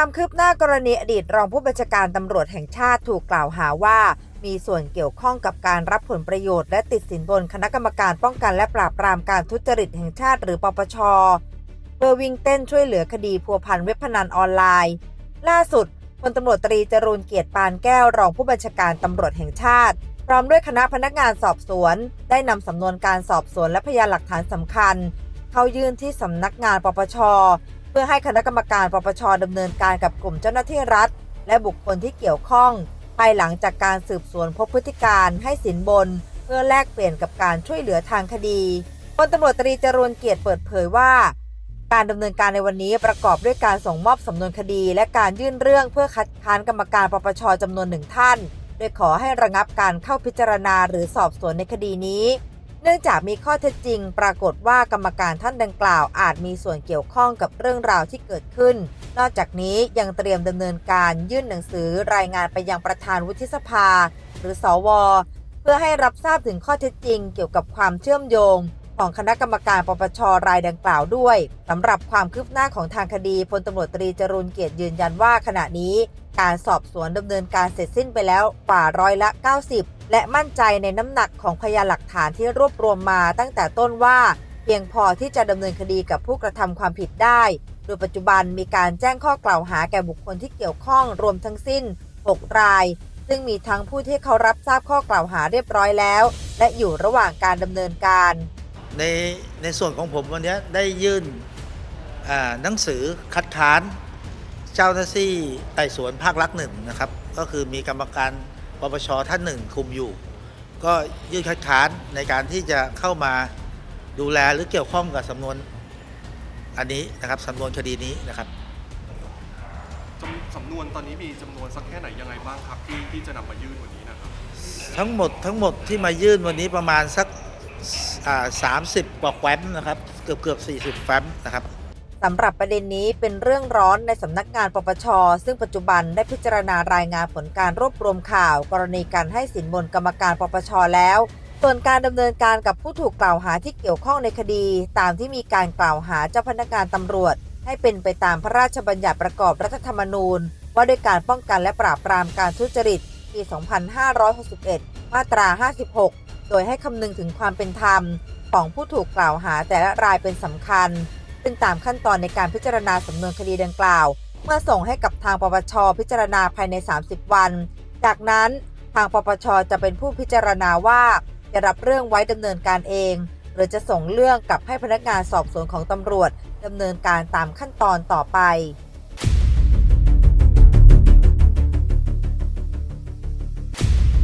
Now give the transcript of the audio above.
ความคืบหน้ากรณีอดีตรองผู้บัญชาการตำรวจแห่งชาติถูกกล่าวหาว่า มีส่วนเกี่ยวข้องกับการรับผลประโยชน์และติดสินบนคณะกรรมการป้องกันและปราบปรามการทุจริตแห่งชาติ หรือปปชเพื่อวิ่งเต้นช่วยเหลือคดีพัวพันเว็บพนันออนไลน์ ล่าสุดพลตำรวจตรีจรูนเกียรติปานแก้วรองผู้บัญชาการตำรวจแห่งชาติ พร้อมด้วยคณะพนักงานสอบสวน ได้นำสำนวนการสอบสวนและพยานหลักฐานสำคัญ เข้ายื่นที่สำนักงานปปช เพื่อให้คณะกรรมการปปชดำเนินการกับกลุ่มเจ้าหน้าที่รัฐ และบุคคลที่เกี่ยวข้อง ภายหลังจากการสืบสวนพบพฤติการให้สินบน เพื่อแลกเปลี่ยนกับการช่วยเหลือทางคดีพลตำรวจตรีจรูนเกียรติเปิดเผยว่า การดำเนินการในวันนี้ประกอบด้วยการส่งมอบสำนวนคดี และการยื่นเรื่องเพื่อคัดค้านกรรมการปปชจำนวนหนึ่งท่าน โดยขอให้ระงับการเข้าพิจารณาหรือสอบสวนในคดีนี้ เนื่องจากมีข้อเท็จจริง ปรากฏว่ากรรมการท่านดังกล่าวอาจมีส่วนเกี่ยวข้องกับเรื่องราวที่เกิดขึ้น นอกจากนี้ยังเตรียมดำเนินการยื่นหนังสือรายงานไปยังประธานวุฒิสภา หรือสวเพื่อให้รับทราบถึงข้อเท็จจริง เกี่ยวกับความเชื่อมโยง ของคณะกรรมการปปชรายดังกล่าวด้วยสำหรับความคืบหน้าของทางคดีพลตำรวจตรีจรูนเกียรติยืนยันว่าขณะนี้ การสอบสวนดำเนินการเสร็จสิ้นไปแล้วกว่าร้อยละ 90 และมั่นใจในน้ำหนักของพยานหลักฐานที่รวบรวมมาตั้งแต่ต้นว่า เพียงพอที่จะดำเนินคดีกับผู้กระทำความผิดได้ โดยปัจจุบันมีการแจ้งข้อกล่าวหาแก่บุคคลที่เกี่ยวข้องรวมทั้งสิ้น 6 รายซึ่งมีทั้งผู้ที่เขารับทราบข้อกล่าวหาเรียบร้อยแล้ว และอยู่ระหว่างการดำเนินการ ในในส่วนของผมวันนี้ได้ยื่นอ่าหนังสือคัดค้านเจ้าหน้าที่ไต่สวนภาครักหนึ่งนะครับ ก็คือมีกรรมการปปชท่านหนึ่งคุมอยู่ ก็ยื่นคัดค้านในการที่จะเข้ามาดูแลหรือเกี่ยวข้องกับสำนวนอันนี้นะครับสำนวนคดีนี้นะครับจำสำนวนตอนนี้มีจำนวนสักแค่ไหนยังไงบ้างครับที่ที่จะนำมายื่นวันนี้นะครับ ทั้งหมดทั้งหมดที่มายื่นวันนี้ประมาณสัก สามสิบกว่าแฟ้มนะครับ เกือบเกือบสี่สิบแฟ้มนะครับสำหรับประเด็นนี้เป็นเรื่องร้อนในสำนักงานปปช ซึ่งปัจจุบันได้พิจารณารายงานผลการรวบรวมข่าว กรณีการให้สินบนกรรมการปปชแล้ว ส่วนการดำเนินการกับผู้ถูกกล่าวหาที่เกี่ยวข้องในคดี ตามที่มีการกล่าวหาเจ้าพนักงานตำรวจ ให้เป็นไปตามพระราชบัญญัติประกอบรัฐธรรมนูญ ว่าด้วยการป้องกันและปราบปรามการทุจริตปี 2561 มาตรา 56 โดยให้คำนึงถึงความเป็นธรรมของผู้ถูกกล่าวหาแต่ละรายเป็นสำคัญ ซึ่งตามขั้นตอนในการพิจารณาสำนวนคดีดังกล่าว เมื่อส่งให้กับทางปปชพิจารณาภายใน 30 วัน จากนั้นทางปปชจะเป็นผู้พิจารณาว่าจะรับเรื่องไว้ดำเนินการเอง หรือจะส่งเรื่องกลับให้พนักงานสอบสวนของตำรวจดำเนินการตามขั้นตอนต่อไป